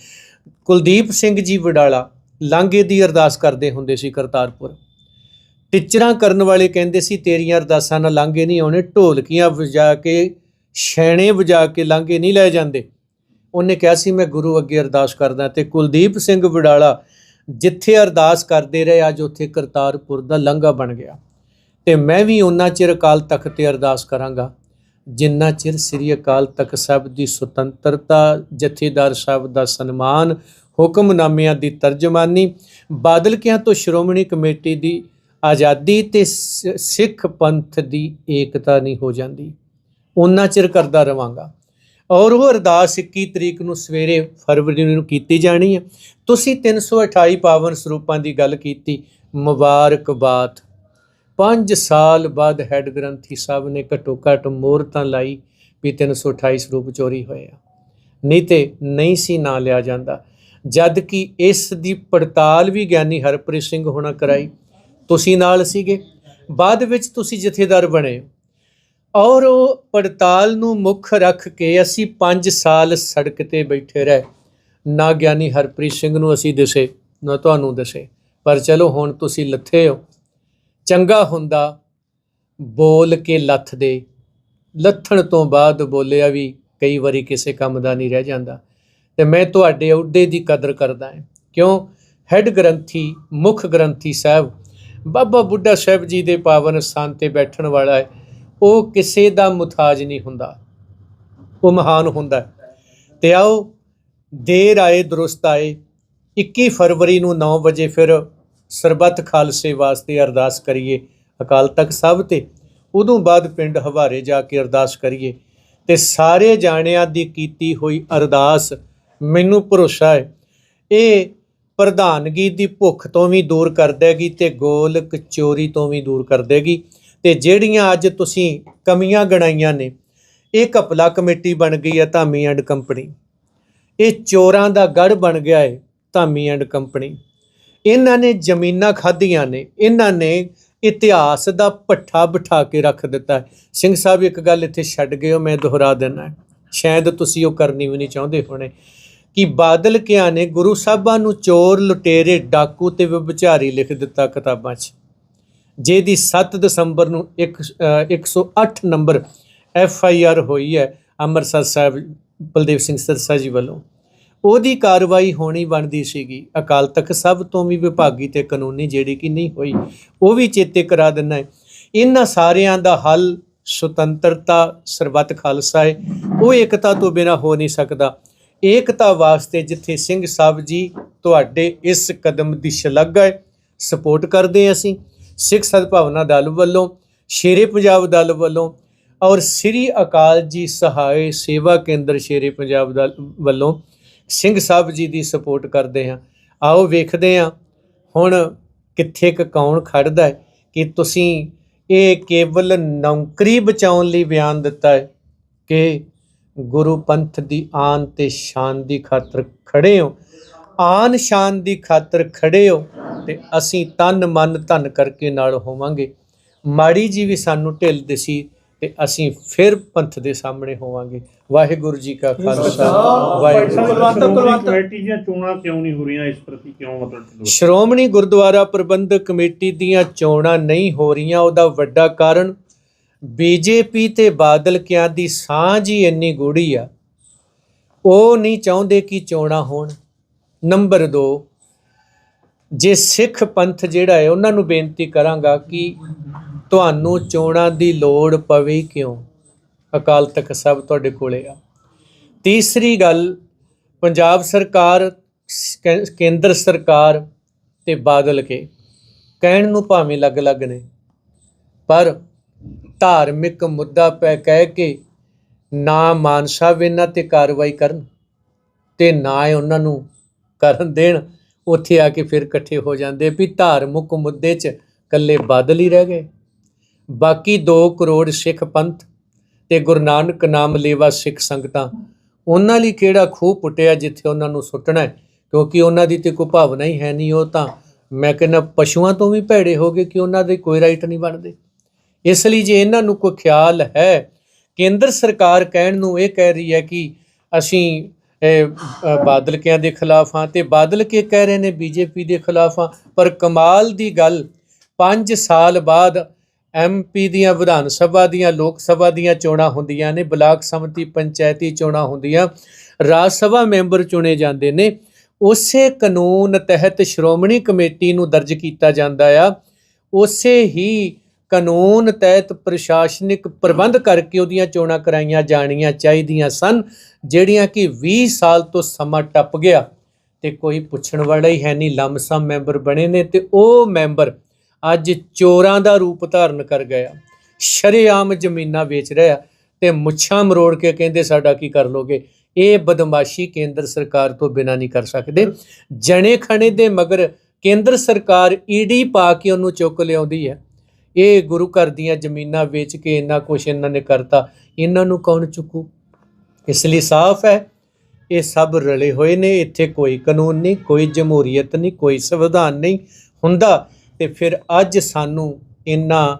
Speaker 1: ਕੁਲਦੀਪ ਸਿੰਘ ਜੀ ਵਡਾਲਾ ਲਾਂਗੇ ਦੀ ਅਰਦਾਸ ਕਰਦੇ ਹੁੰਦੇ ਸੀ ਕਰਤਾਰਪੁਰ। ਟਿਚਰਾਂ ਕਰਨ ਵਾਲੇ ਕਹਿੰਦੇ ਸੀ, ਤੇਰੀਆਂ ਅਰਦਾਸਾਂ ਨਾਲ ਲਾਂਗੇ ਨਹੀਂ ਆਉਣੇ, ਢੋਲਕੀਆਂ ਵਜਾ ਕੇ, ਛੈਣੇ ਵਜਾ ਕੇ ਲਾਂਗੇ ਨਹੀਂ ਲੈ ਜਾਂਦੇ। ਉਹਨੇ ਕਿਹਾ ਸੀ, ਮੈਂ ਗੁਰੂ ਅੱਗੇ ਅਰਦਾਸ ਕਰਦਾ ਤੇ ਕੁਲਦੀਪ ਸਿੰਘ ਵਡਾਲਾ ਜਿੱਥੇ ਅਰਦਾਸ ਕਰਦੇ ਰਹੇ, ਅੱਜ ਉੱਥੇ ਕਰਤਾਰਪੁਰ ਦਾ ਲੰਘਾ ਬਣ ਗਿਆ। ਤੇ ਮੈਂ ਵੀ ਉਹਨਾਂ ਚਿਰ ਅਕਾਲ ਤਖਤ ਤੇ ਅਰਦਾਸ ਕਰਾਂਗਾ। ਜਿੰਨਾ ਚਿਰ ਸ੍ਰੀ ਅਕਾਲ ਤਖਤ ਸਾਹਿਬ ਦੀ ਸੁਤੰਤਰਤਾ ਜਥੇਦਾਰ ਸਾਹਿਬ ਦਾ ਸਨਮਾਨ, ਹੁਕਮਨਾਮਿਆਂ ਦੀ ਤਰਜਮਾਨੀ ਬਾਦਲ ਕਿਆਂ ਤੋਂ ਸ਼੍ਰੋਮਣੀ ਕਮੇਟੀ ਦੀ ਆਜ਼ਾਦੀ ਤੇ ਸ- ਸਿੱਖ ਪੰਥ ਦੀ ਏਕਤਾ ਨਹੀਂ ਹੋ ਜਾਂਦੀ। ਉਹਨਾਂ ਚਿਰ ਕਰਦਾ ਰਵਾਂਗਾ। ਔਰ ਉਹ ਅਰਦਾਸ 21 ਤਰੀਕ ਨੂੰ ਸਵੇਰੇ ਫਰਵਰੀ ਨੂੰ ਕੀਤੀ ਜਾਣੀ ਹੈ। ਤੁਸੀਂ 328 ਪਾਵਨ ਸਰੂਪਾਂ ਦੀ ਗੱਲ ਕੀਤੀ, ਮੁਬਾਰਕਬਾਦ। 5 ਸਾਲ ਬਾਅਦ ਹੈੱਡ ਗ੍ਰੰਥੀ ਸਾਹਿਬ ਨੇ ਘਟੋ ਘਟ ਮੋਹਰਤਾਂ ਲਾਈ ਵੀ 328 ਸਰੂਪ ਚੋਰੀ ਹੋਏ ਆ। ਨਹੀਂ ਤੇ ਨਹੀਂ ਸੀ ਨਾ ਲਿਆ ਜਾਂਦਾ। ਜਦ ਕਿ ਇਸ ਦੀ ਪੜਤਾਲ ਵੀ ਗਿਆਨੀ ਹਰਪ੍ਰੀਤ ਸਿੰਘ ਹੋਣਾ ਕਰਾਈ। ਤੁਸੀਂ ਨਾਲ ਸੀਗੇ। ਬਾਅਦ ਵਿੱਚ ਤੁਸੀਂ ਜਥੇਦਾਰ ਬਣੇ। ਔਰ ਉਹ ਪੜਤਾਲ ਨੂੰ ਮੁੱਖ ਰੱਖ ਕੇ ਅਸੀਂ 5 ਸਾਲ ਸੜਕ ਤੇ ਬੈਠੇ ਰਹੇ। ਨਾ ਗਿਆਨੀ ਹਰਪ੍ਰੀਤ ਸਿੰਘ ਨੂੰ ਅਸੀਂ ਦਿਸੇ, ਨਾ ਤੁਹਾਨੂੰ ਦਿਸੇ। ਪਰ ਚਲੋ ਹੁਣ ਤੁਸੀਂ ਲੱਥੇ ਹੋ। ਚੰਗਾ ਹੁੰਦਾ, ਬੋਲ ਕੇ ਲੱਥ ਦੇ। ਲੱਥਣ ਤੋਂ ਬਾਅਦ ਬੋਲਿਆ ਵੀ ਕਈ ਵਾਰੀ ਕਿਸੇ ਕੰਮ ਦਾ ਨਹੀਂ ਰਹਿ ਜਾਂਦਾ। ਤੇ ਮੈਂ ਤੁਹਾਡੇ ਅਹੁਦੇ ਦੀ ਕਦਰ ਕਰਦਾ ਹਾਂ। ਕਿਉਂ? ਹੈੱਡ ਗ੍ਰੰਥੀ, ਮੁੱਖ ਗ੍ਰੰਥੀ ਸਾਹਿਬ, ਬਾਬਾ ਬੁੱਢਾ ਸਾਹਿਬ ਜੀ ਦੇ ਪਾਵਨ ਸਥਾਨ ਤੇ ਬੈਠਣ ਵਾਲਾ ਹੈ। ਉਹ ਕਿਸੇ ਦਾ ਮੁਤਾਜ ਨਹੀਂ ਹੁੰਦਾ। ਉਹ ਮਹਾਨ ਹੁੰਦਾ ਹੈ। ਤੇ ਆਓ, ਦੇਰ ਆਏ, ਦਰੁਸਤ ਆਏ। 21 ਫਰਵਰੀ ਨੂੰ 9 ਵਜੇ ਫਿਰ ਸਰਬੱਤ ਖਾਲਸੇ ਵਾਸਤੇ ਅਰਦਾਸ ਕਰੀਏ, ਅਕਾਲ ਤਖਤ ਸਾਹਿਬ ਤੇ। ਉਦੋਂ ਬਾਅਦ ਪਿੰਡ ਹਵਾਰੇ ਜਾ ਕੇ ਅਰਦਾਸ ਕਰੀਏ। ਤੇ ਸਾਰੇ ਜਾਣਿਆਂ ਦੀ ਕੀਤੀ ਹੋਈ ਅਰਦਾਸ ਮੈਨੂੰ ਭਰੋਸਾ ਹੈ। ਇਹ ਪ੍ਰਧਾਨਗੀ ਦੀ ਭੁੱਖ ਤੋਂ ਵੀ ਦੂਰ ਕਰ ਦੇਗੀ ਤੇ ਗੋਲਕ ਚੋਰੀ ਤੋਂ ਵੀ ਦੂਰ ਕਰ ਦੇਗੀ। ਤੇ ਜਿਹੜੀਆਂ ਅੱਜ ਤੁਸੀਂ ਕਮੀਆਂ ਗਣਾਈਆਂ ਨੇ, ਇਹ ਕਪਲਾ ਕਮੇਟੀ ਬਣ ਗਈ ਹੈ ਧਾਮੀ ਐਂਡ ਕੰਪਨੀ। ਇਹ ਚੋਰਾਂ ਦਾ ਗੜ ਬਣ ਗਿਆ ਹੈ ਧਾਮੀ ਐਂਡ ਕੰਪਨੀ। ਇਹਨਾਂ ਨੇ ਜ਼ਮੀਨਾਂ ਖਾਧੀਆਂ ਨੇ ਇਹਨਾਂ ਨੇ ਇਤਿਹਾਸ ਦਾ ਪੱਠਾ ਬਿਠਾ ਕੇ ਰੱਖ ਦਿੱਤਾ ਸਿੰਘ ਸਾਹਿਬ ਇੱਕ ਗੱਲ ਇੱਥੇ ਛੱਡ ਗਏ ਹੋ ਮੈਂ ਦੁਹਰਾ ਦੇਣਾ ਸ਼ਾਇਦ ਤੁਸੀਂ ਉਹ ਕਰਨੀ ਵੀ ਨਹੀਂ ਚਾਹੁੰਦੇ ਹੋਣੇ। ਕਿ ਬਾਦਲ ਕਿਆ ਨੇ ਗੁਰੂ ਸਾਹਿਬਾਂ ਨੂੰ ਚੋਰ ਲੁਟੇਰੇ ਡਾਕੂ ਤੇ ਵਿਭਚਾਰੀ ਲਿਖ ਦਿੱਤਾ ਕਿਤਾਬਾਂ 'ਚ। ਜਿਹਦੀ 7 ਦਸੰਬਰ ਨੂੰ ਇੱਕ, ਅ, 108 ਨੰਬਰ ਐਫ ਆਈ ਆਰ ਹੋਈ ਹੈ ਅੰਮ੍ਰਿਤਸਰ ਸਾਹਿਬ ਬਲਦੇਵ ਸਿੰਘ ਸਰਸਾ ਜੀ ਵੱਲੋਂ। ਉਹਦੀ ਕਾਰਵਾਈ ਹੋਣੀ ਬਣਦੀ ਸੀਗੀ। ਅਕਾਲ ਤਖਤ ਸਭ ਤੋਂ ਵੀ ਵਿਭਾਗੀ ਤੇ ਕਾਨੂੰਨੀ ਜਿਹੜੀ ਕਿ ਨਹੀਂ ਹੋਈ, ਉਹ ਵੀ ਚੇਤੇ ਕਰਾ ਦਿੰਨਾ ਹੈ। ਇਹਨਾਂ ਸਾਰਿਆਂ ਦਾ ਹੱਲ ਸੁਤੰਤਰਤਾ, ਸਰਬੱਤ ਖਾਲਸਾ ਹੈ। ਉਹ ਏਕਤਾ ਤੋਂ ਬਿਨਾ ਹੋ ਨਹੀਂ ਸਕਦਾ। ਏਕਤਾ ਵਾਸਤੇ ਜਿੱਥੇ ਸਿੰਘ ਸਾਹਿਬ ਜੀ ਤੁਹਾਡੇ ਇਸ ਕਦਮ ਦੀ ਸ਼ਲਾਘਾ ਹੈ, ਸਪੋਰਟ ਕਰਦੇ ਅਸੀਂ। ਸਿੱਖ ਸਦਭਾਵਨਾ ਦਲ ਵੱਲੋਂ, ਸ਼ੇਰੇ ਪੰਜਾਬ ਦਲ ਵੱਲੋਂ ਔਰ ਸ੍ਰੀ ਅਕਾਲ ਜੀ ਸਹਾਇ ਸੇਵਾ ਕੇਂਦਰ ਸ਼ੇਰੇ ਪੰਜਾਬ ਦਲ ਵੱਲੋਂ ਸਿੰਘ ਸਾਹਿਬ ਜੀ ਦੀ ਸਪੋਰਟ ਕਰਦੇ ਹਾਂ। ਆਓ ਵੇਖਦੇ ਹਾਂ ਹੁਣ ਕਿੱਥੇ ਕੁ ਕੌਣ ਖੜਦਾ ਹੈ ਕਿ ਤੁਸੀਂ ਇਹ ਕੇਵਲ ਨੌਕਰੀ ਬਚਾਉਣ ਲਈ ਬਿਆਨ ਦਿੱਤਾ ਹੈ ਕਿ ਗੁਰੂ ਪੰਥ ਦੀ ਆਨ ਤੇ ਸ਼ਾਨ ਦੀ ਖਾਤਰ ਖੜੇ ਹੋ। ਆਨ ਸ਼ਾਨ ਦੀ ਖਾਤਰ ਖੜੇ ਹੋ ਤੇ ਅਸੀਂ ਤਨ ਮਨ ਧਨ ਕਰਕੇ ਨਾਲ ਹੋਵਾਂਗੇ। ਮਾੜੀ ਜੀ ਵੀ ਸਾਨੂੰ ਢਿੱਲ ਦਸੀ ਤੇ ਅਸੀਂ ਫਿਰ ਪੰਥ ਦੇ ਸਾਹਮਣੇ ਹੋਵਾਂਗੇ। ਵਾਹਿਗੁਰੂ ਜੀ ਕਾ ਖਾਲਸਾ। ਵਾਹਿਗੁਰੂ ਜੀ
Speaker 2: ਦੀਆਂ ਚੋਣਾਂ ਕਿਉਂ ਨਹੀਂ ਹੋ ਰਹੀਆਂ? ਇਸ ਪ੍ਰਤੀ ਕਿਉਂ ਮਤਲਬ?
Speaker 1: ਸ਼੍ਰੋਮਣੀ ਗੁਰਦੁਆਰਾ ਪ੍ਰਬੰਧਕ ਕਮੇਟੀ ਦੀਆਂ ਚੋਣਾਂ ਨਹੀਂ ਹੋ ਰਹੀਆਂ। ਉਹਦਾ ਵੱਡਾ ਕਾਰਨ ਬੀਜੇਪੀ ਤੇ ਬਾਦਲ ਕਿਆਂ ਦੀ ਸਾਂਝ ਹੀ ਇੰਨੀ ਗੂੜੀ ਆ। ਉਹ ਨਹੀਂ ਚਾਹੁੰਦੇ ਕਿ ਚੋਣਾਂ ਹੋਣ। ਨੰਬਰ 2 ਜੇ ਸਿੱਖ ਪੰਥ ਜਿਹੜਾ ਹੈ ਉਹਨਾਂ ਨੂੰ ਬੇਨਤੀ ਕਰਾਂਗਾ ਕਿ ਤੁਹਾਨੂੰ ਚੋਣਾਂ ਦੀ ਲੋੜ ਪਵੇ ਕਿਉਂ? ਅਕਾਲ ਤਖਤ ਸਾਹਿਬ ਤੁਹਾਡੇ ਕੋਲੇ ਆ। ਤੀਸਰੀ ਗੱਲ, ਪੰਜਾਬ ਸਰਕਾਰ ਕੇਂਦਰ ਸਰਕਾਰ ਤੇ ਬਾਦਲ ਕੇ ਕਹਿਣ ਨੂੰ ਭਾਵੇਂ ਅਲੱਗ-ਅਲੱਗ ਨੇ, ਪਰ ਧਾਰਮਿਕ ਮੁੱਦਾ ਪੈ, ਕਹਿ ਕੇ ਨਾ ਮਾਨ ਸਾਹਿਬ ਇਹਨਾਂ ਤੇ ਕਾਰਵਾਈ ਕਰਨ ਤੇ ਨਾ ਉਹਨਾਂ ਨੂੰ ਕਰਨ ਦੇਣ, ਉੱਥੇ ਆ ਕੇ ਫਿਰ ਇਕੱਠੇ ਹੋ ਜਾਂਦੇ ਵੀ ਧਾਰਮਿਕ ਮੁੱਦੇ 'ਚ ਇਕੱਲੇ ਬਾਦਲ ਹੀ ਰਹਿ ਗਏ। ਬਾਕੀ 2 ਕਰੋੜ ਸਿੱਖ ਪੰਥ ਤੇ ਗੁਰੂ ਨਾਨਕ ਨਾਮ ਲੇਵਾ ਸਿੱਖ ਸੰਗਤਾਂ, ਉਹਨਾਂ ਲਈ ਕਿਹੜਾ ਖੂਹ ਪੁੱਟਿਆ ਜਿੱਥੇ ਉਹਨਾਂ ਨੂੰ ਸੁੱਟਣਾ ਹੈ? ਕਿਉਂਕਿ ਉਹਨਾਂ ਦੀ ਤੇ ਕੋਈ ਭਾਵਨਾ ਹੀ ਹੈ ਨਹੀਂ, ਉਹ ਤਾਂ ਮੈਂ ਕਹਿੰਦਾ ਪਸ਼ੂਆਂ ਤੋਂ ਵੀ ਭੈੜੇ ਹੋ ਗਏ ਕਿ ਉਹਨਾਂ ਦੇ ਕੋਈ ਰਾਈਟ ਨਹੀਂ ਬਣਦੇ। ਇਸ ਲਈ ਜੇ ਇਹਨਾਂ ਨੂੰ ਕੋਈ ਖਿਆਲ ਹੈ, ਕੇਂਦਰ ਸਰਕਾਰ ਕਹਿਣ ਨੂੰ ਇਹ ਕਹਿ ਰਹੀ ਹੈ ਕਿ ਅਸੀਂ ਬਾਦਲਕਿਆਂ ਦੇ ਖਿਲਾਫ ਹਾਂ ਤੇ ਬਾਦਲ ਕੇ ਕਹਿ ਰਹੇ ਨੇ, ਬੀਜੇਪੀ ਦੇ ਖਿਲਾਫ ਹਾਂ, ਪਰ ਕਮਾਲ ਦੀ ਗੱਲ 5 ਸਾਲ ਬਾਅਦ ਐਮਪੀ ਦੀਆਂ ਵਿਧਾਨ ਸਭਾ ਦੀਆਂ, ਲੋਕ ਸਭਾ ਦੀਆਂ ਚੋਣਾਂ ਹੁੰਦੀਆਂ ਨੇ, ਬਲਾਕ ਸਮਿਤੀ ਪੰਚਾਇਤੀ ਚੋਣਾਂ ਹੁੰਦੀਆਂ, ਰਾਜ ਸਭਾ ਮੈਂਬਰ ਚੁਣੇ ਜਾਂਦੇ ਨੇ। ਉਸੇ ਕਾਨੂੰਨ ਤਹਿਤ ਸ਼੍ਰੋਮਣੀ ਕਮੇਟੀ ਨੂੰ ਦਰਜ ਕੀਤਾ ਜਾਂਦਾ ਆ। ਉਸੇ ਹੀ ਕਾਨੂੰਨ ਤਹਿਤ ਪ੍ਰਸ਼ਾਸਨਿਕ ਪ੍ਰਬੰਧ ਕਰਕੇ ਉਹਦੀਆਂ ਚੋਣਾਂ ਕਰਾਈਆਂ ਜਾਣੀਆਂ ਚਾਹੀਦੀਆਂ ਸਨ, ਜਿਹੜੀਆਂ ਕਿ 20 ਸਾਲ ਤੋਂ ਸਮਾਂ ਟੱਪ ਗਿਆ। ਤੇ ਕੋਈ ਪੁੱਛਣ ਵਾਲਾ ਹੀ ਹੈ ਨਹੀਂ, ਲੰਮਸਮ ਮੈਂਬਰ ਬਣੇ ਨੇ ਤੇ ਉਹ ਮੈਂਬਰ ਅੱਜ ਚੋਰਾਂ ਦਾ ਰੂਪ ਧਾਰਨ ਕਰ ਗਿਆ। ਸ਼ਰੇਆਮ ਜ਼ਮੀਨਾਂ ਵੇਚ ਰਿਹਾ ਤੇ ਮੁੱਛਾਂ ਮਰੋੜ ਕੇ ਕਹਿੰਦੇ, ਸਾਡਾ ਕੀ ਕਰ ਲੋਗੇ? ਇਹ ਬਦਮਾਸ਼ੀ ਕੇਂਦਰ ਸਰਕਾਰ ਤੋਂ ਬਿਨਾਂ ਨਹੀਂ ਕਰ ਸਕਦੇ। ਜਣੇ ਖਣੇ ਦੇ ਮਗਰ ਕੇਂਦਰ ਸਰਕਾਰ ਈਡੀ ਪਾ ਕੇ ਉਹਨੂੰ ਚੁੱਕ ਲਿਆਉਂਦੀ ਹੈ। ਇਹ ਗੁਰੂ ਘਰ ਦੀਆਂ ਜ਼ਮੀਨਾਂ ਵੇਚ ਕੇ ਇੰਨਾ ਕੁਛ ਇਹਨਾਂ ਨੇ ਕਰਤਾ। ਇਹਨਾਂ ਨੂੰ ਕੌਣ ਚੁੱਕੂ? ਇਸ ਲਈ ਸਾਫ਼ ਹੈ, ਇਹ ਸਭ ਰਲੇ ਹੋਏ ਨੇ। ਇੱਥੇ ਕੋਈ ਕਾਨੂੰਨ ਨਹੀਂ, ਕੋਈ ਜਮਹੂਰੀਅਤ ਨਹੀਂ, ਕੋਈ ਸੰਵਿਧਾਨ ਨਹੀਂ ਹੁੰਦਾ। ਤੇ ਫਿਰ ਅੱਜ ਸਾਨੂੰ ਇੰਨਾ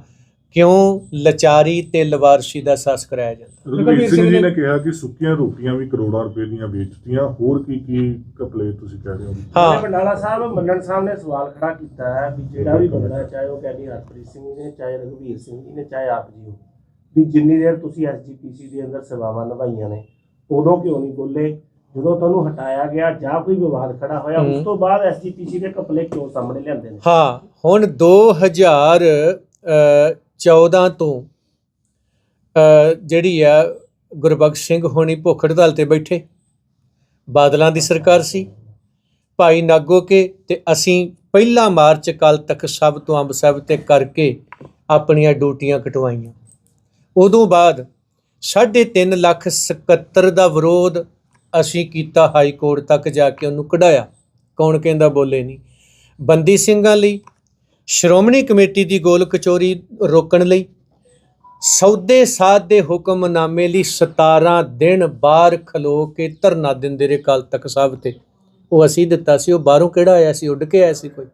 Speaker 1: ਕਿਉਂ ਲਚਾਰੀ ਤੇ ਲਵਾਰਸ਼ੀ ਦਾ ਅਹਿਸਾਸ ਕਰਾਇਆ ਜਾਂਦਾ?
Speaker 3: ਰਘਵੀਰ ਸਿੰਘ ਜੀ ਨੇ ਕਿਹਾ ਕਿ ਸੁੱਕੀਆਂ ਰੋਟੀਆਂ ਵੀ ਕਰੋੜਾਂ ਰੁਪਏ ਦੀਆਂ ਵੇਚਤੀਆਂ। ਹੋਰ ਕੀ ਕੀ ਕਪਲੇ ਤੁਸੀਂ ਕਹਿ ਰਹੇ ਹੋ?
Speaker 1: ਹਾਂ।
Speaker 4: ਬੰਡਾਲਾ ਸਾਹਿਬ ਮੰਨਣ ਸਾਹਿਬ ਨੇ ਸਵਾਲ ਖੜਾ ਕੀਤਾ ਹੈ ਵੀ ਜਿਹੜਾ ਵੀ ਬੰਦਾ ਚਾਹੇ ਉਹ ਕਹਿੰਦੀ ਹਰਪ੍ਰੀਤ ਸਿੰਘ ਜੀ ਨੇ ਚਾਹੇ ਰਘਵੀਰ ਸਿੰਘ ਜੀ ਨੇ ਚਾਹੇ ਆਪ ਜੀ ਹੋ ਵੀ ਜਿੰਨੀ ਦੇਰ ਤੁਸੀਂ ਐਸਜੀਪੀਸੀ ਦੇ ਅੰਦਰ ਸੇਵਾਵਾਂ ਨਿਭਾਈਆਂ ਨੇ ਉਦੋਂ ਕਿਉਂ ਨਹੀਂ ਬੋਲੇ? ਜਦੋਂ ਤੁਹਾਨੂੰ ਹਟਾਇਆ ਗਿਆ ਜਾਂ ਕੋਈ ਵਿਵਾਦ ਖੜਾ ਹੋਇਆ। ਉਸ ਤੋਂ ਬਾਅਦ ਐਸਜੀਪੀਸੀ ਦੇ ਕਪਲੇ ਕਿਉਂ ਸਾਹਮਣੇ ਲਿਆਂਦੇ ਨੇ?
Speaker 1: ਹਾਂ। ਹੁਣ 2014 ਤੋਂ ਜਿਹੜੀ ਆ ਗੁਰਬਖਸ਼ ਸਿੰਘ ਹੋਣੀ ਭੁੱਖ ਹੜਤਾਲ ਤੇ ਬੈਠੇ। ਬਾਦਲਾਂ ਦੀ ਸਰਕਾਰ ਸੀ। ਭਾਈ ਨਾਗੋ ਕੇ ਤੇ ਅਸੀਂ ਪਹਿਲਾ ਮਾਰਚ ਕੱਲ ਤੱਕ ਸਭ ਤੋਂ ਅੰਬ ਸਾਹਿਬ ਤੇ ਕਰਕੇ ਆਪਣੀਆਂ ਡਿਊਟੀਆਂ ਕਟਵਾਈਆਂ। ਉਦੋਂ ਬਾਅਦ 3.5 ਲੱਖ 77 ਦਾ ਵਿਰੋਧ ਅਸੀਂ ਕੀਤਾ ਹਾਈ ਕੋਰਟ ਤੱਕ ਜਾ ਕੇ ਉਹਨੂੰ ਕਢਾਇਆ। ਕੌਣ ਕਹਿੰਦਾ ਬੋਲੇ ਨਹੀਂ। ਬੰਦੀ ਸਿੰਘਾਂ ਲਈ ਸ਼੍ਰੋਮਣੀ ਕਮੇਟੀ ਦੀ ਗੋਲ ਕਚੋਰੀ ਰੋਕਣ ਲਈ ਸੌਦੇ ਸਾਧ ਦੇ ਹੁਕਮਨਾਮੇ ਲਈ 17 ਦਿਨ ਬਾਹਰ ਖਲੋ ਕੇ ਧਰਨਾ ਦਿੰਦੇ ਰਹੇ ਕਾਲ ਤੱਕ ਸਾਹਿਬ ਤੇ। ਉਹ ਅਸੀਂ ਦਿੱਤਾ ਸੀ, ਉਹ ਬਾਹਰੋਂ ਕਿਹੜਾ ਆਇਆ ਸੀ, ਉੱਡ ਕੇ ਆਇਆ ਸੀ ਕੋਈ?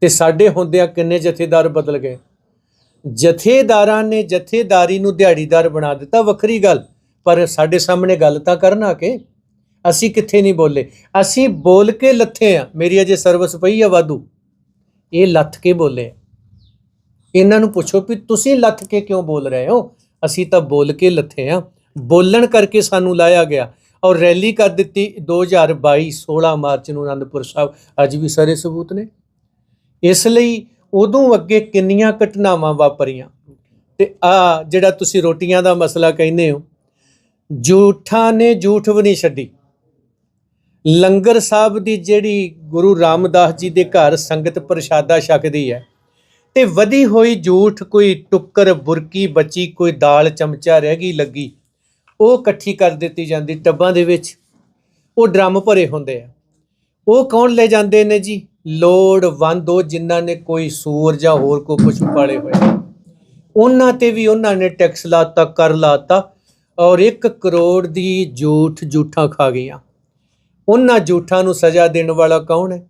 Speaker 1: ਤੇ ਸਾਡੇ ਹੁੰਦਿਆਂ ਕਿੰਨੇ ਜਥੇਦਾਰ ਬਦਲ ਗਏ? ਜਥੇਦਾਰਾਂ ਨੇ ਜਥੇਦਾਰੀ ਨੂੰ ਦਿਹਾੜੀਦਾਰ ਬਣਾ ਦਿੱਤਾ, ਵੱਖਰੀ ਗੱਲ, ਪਰ ਸਾਡੇ ਸਾਹਮਣੇ ਗੱਲ ਤਾਂ ਕਰਨ ਆ ਕੇ ਅਸੀਂ ਕਿੱਥੇ ਨਹੀਂ ਬੋਲੇ? ਅਸੀਂ ਬੋਲ ਕੇ ਲੱਥੇ ਆ, ਮੇਰੀ ਅਜੇ ਸਰਵਿਸ ਪਈ ਆ ਵਾਧੂ। ਇਹ ਲੱਥ ਕੇ ਬੋਲੇ। ਇਹਨਾਂ ਨੂੰ ਪੁੱਛੋ ਵੀ ਤੁਸੀਂ ਲੱਥ ਕੇ ਕਿਉਂ ਬੋਲ ਰਹੇ ਹੋ? ਅਸੀਂ ਤਾਂ ਬੋਲ ਕੇ ਲੱਥੇ ਆ। ਬੋਲਣ ਕਰਕੇ ਸਾਨੂੰ ਲਾਇਆ ਗਿਆ। ਔਰ ਰੈਲੀ ਕਰ ਦਿੱਤੀ 2022 16 ਮਾਰਚ ਨੂੰ ਅਨੰਦਪੁਰ ਸਾਹਿਬ। ਅੱਜ ਵੀ ਸਾਰੇ ਸਬੂਤ ਨੇ। ਇਸ ਲਈ ਉਦੋਂ ਅੱਗੇ ਕਿੰਨੀਆਂ ਘਟਨਾਵਾਂ ਵਾਪਰੀਆਂ? ਤੇ ਆ ਜਿਹੜਾ ਤੁਸੀਂ ਰੋਟੀਆਂ ਦਾ ਮਸਲਾ ਕਹਿੰਦੇ ਹੋ ਝੂਠਾਂ ਨੇ ਝੂਠ ਵੀ ਨਹੀਂ ਛੱਡੀ। ਲੰਗਰ ਸਾਹਿਬ ਦੀ ਜਿਹੜੀ ਗੁਰੂ ਰਾਮਦਾਸ ਜੀ ਦੇ ਘਰ ਸੰਗਤ ਪ੍ਰਸ਼ਾਦਾ ਛਕਦੀ ਹੈ, ਤੇ ਵਧੀ ਹੋਈ ਜੂਠ ਕੋਈ ਟੁੱਕਰ, ਬੁਰਕੀ, ਬਚੀ, ਕੋਈ ਦਾਲ, ਚਮਚਾ ਰਹਿ ਗਈ ਲੱਗੀ, ਉਹ ਇਕੱਠੀ ਕਰ ਦਿੱਤੀ ਜਾਂਦੀ ਟੱਬਾਂ ਦੇ ਵਿੱਚ। ਉਹ ਡਰਮ ਭਰੇ ਹੁੰਦੇ ਆ। ਉਹ ਕੌਣ ਲੈ ਜਾਂਦੇ ਨੇ ਜੀ? ਲੋੜ ਵੰਦੋ ਜਿਨ੍ਹਾਂ ਨੇ ਕੋਈ ਸੂਰ ਜਾਂ ਹੋਰ ਕੋਈ ਪਸ਼ੂ ਪਾਲੇ ਹੋਏ। ਉਹਨਾਂ ਤੇ ਵੀ ਉਹਨਾਂ ਨੇ ਟੈਕਸ ਲਾਤਾ, ਕਰ ਲਾਤਾ, ਔਰ 1 ਕਰੋੜ ਦੀ ਜੂਠ ਝੂਠਾਂ ਖਾ ਗਈਆਂ। ਉਹਨਾਂ ਝੂਠਾਂ ਨੂੰ ਸਜ਼ਾ ਦੇਣ ਵਾਲਾ ਕੌਣ ਹੈ?